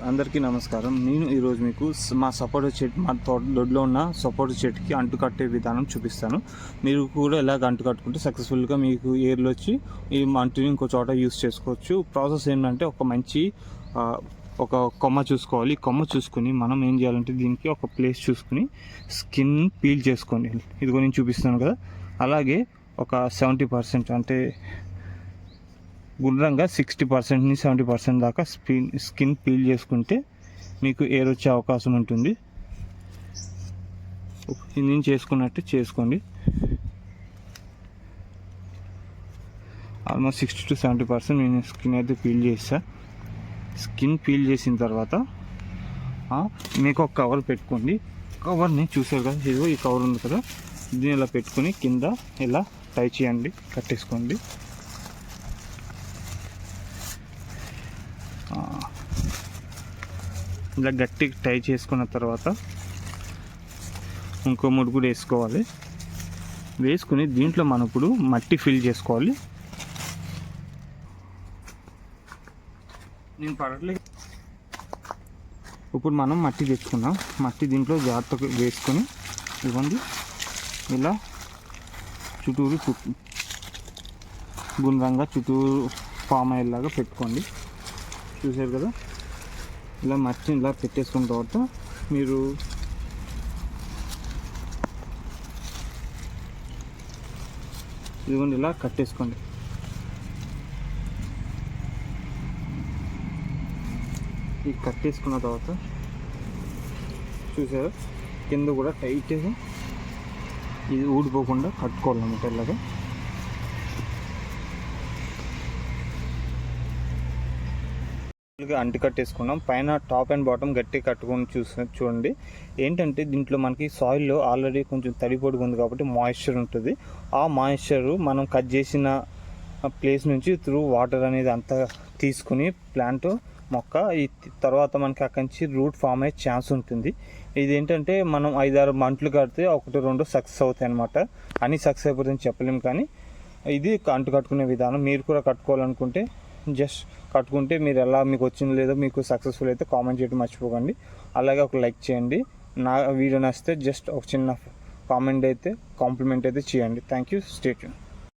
అందరికీ నమస్కారం. నేను ఈరోజు మీకు మా సపోటా చెట్టు మా తోట దొడ్లో ఉన్న సపోటా చెట్టుకి అంటు కట్టే విధానం చూపిస్తాను. మీరు కూడా ఎలాగ అంటు కట్టుకుంటే సక్సెస్ఫుల్గా మీకు ఏర్లు వచ్చి ఈ అంటుని ఇంకో చోట యూస్ చేసుకోవచ్చు. ప్రాసెస్ ఏంటంటే ఒక మంచి ఒక కొమ్మ చూసుకోవాలి. కొమ్మ చూసుకుని మనం ఏం చేయాలంటే దీనికి ఒక ప్లేస్ చూసుకుని స్కిన్ పీల్ చేసుకోండి. ఇదిగో నేను చూపిస్తాను కదా. అలాగే ఒక సెవెంటీ పర్సెంట్ అంటే గుండ్రంగా సిక్స్టీ పర్సెంట్ నుంచి సెవెంటీ పర్సెంట్ దాకా స్కిన్ స్కిన్ పీల్ చేసుకుంటే మీకు ఎయిర్ వచ్చే అవకాశం ఉంటుంది. నేను చేసుకున్నట్టు చేసుకోండి. Almost sixty to seventy percent నేను స్కిన్ అయితే పీల్ చేస్తా. స్కిన్ పీల్ చేసిన తర్వాత మీకు ఒక కవర్ పెట్టుకోండి. కవర్ని చూసారు కదా ఇదిగో ఈ కవర్ ఉంది కదా దీన్ని ఇలా పెట్టుకొని కింద ఇలా టై చేయండి కట్టేసుకోండి. ఇలా గట్టిగా టై చేసుకున్న తర్వాత ఇంకో ముడుగు కూడా వేసుకోవాలి. వేసుకుని దీంట్లో మనం ఇప్పుడు మట్టి ఫిల్ చేసుకోవాలి. నేను పడట్లే. ఇప్పుడు మనం మట్టి తెచ్చుకున్నాం మట్టి దీంట్లో జాగ్రత్తగా వేసుకొని ఇవ్వండి. ఇలా చుట్టూరు గుండ్రంగా చుట్టూరు ఫామ్ అయ్యేలాగా పెట్టుకోండి. చూసారు కదా? ఇలా మర్చిని ఇలా పెట్టేసుకున్న తర్వాత మీరు ఇదిగోండి ఇలా కట్టేసుకోండి ఇది కట్టేసుకున్న తర్వాత చూసారు కింద కూడా టైట్గా ఇది ఊడిపోకుండా కట్టుకోవాలన్నమాట ఇలాగే. అంటి కట్టేసుకున్నాం. పైన టాప్ అండ్ బాటమ్ గట్టి కట్టుకొని చూసి చూడండి. ఏంటంటే దీంట్లో మనకి సాయిల్లో ఆల్రెడీ కొంచెం తడి పొడిగా ఉంది కాబట్టి మాయిశ్చర్ ఉంటుంది. ఆ మాయిశ్చర్ మనం కట్ చేసిన ప్లేస్ నుంచి త్రూ వాటర్ అనేది అంతా తీసుకుని ప్లాంట్ మొక్క ఈ తర్వాత మనకి అక్కడి నుంచి రూట్ ఫామ్ అయ్యే ఛాన్స్ ఉంటుంది. ఇది ఏంటంటే మనం ఐదారు మంటలు కడితే ఒకటి రెండు సక్సెస్ అవుతాయి అనమాట అని సక్సెస్ అయిపోతుందని చెప్పలేము కానీ ఇది అంటు కట్టుకునే విధానం. మీరు కూడా కట్టుకోవాలనుకుంటే జస్ట్ కట్టుకుంటే మీరు ఎలా మీకు వచ్చింది లేదో మీకు సక్సెస్ఫుల్ అయితే కామెంట్ చేయడం మర్చిపోకండి. అలాగే ఒక లైక్ చేయండి. నా వీడియో నచ్చితే జస్ట్ ఒక చిన్న కామెంట్ అయితే కాంప్లిమెంట్ అయితే చేయండి. Thank you state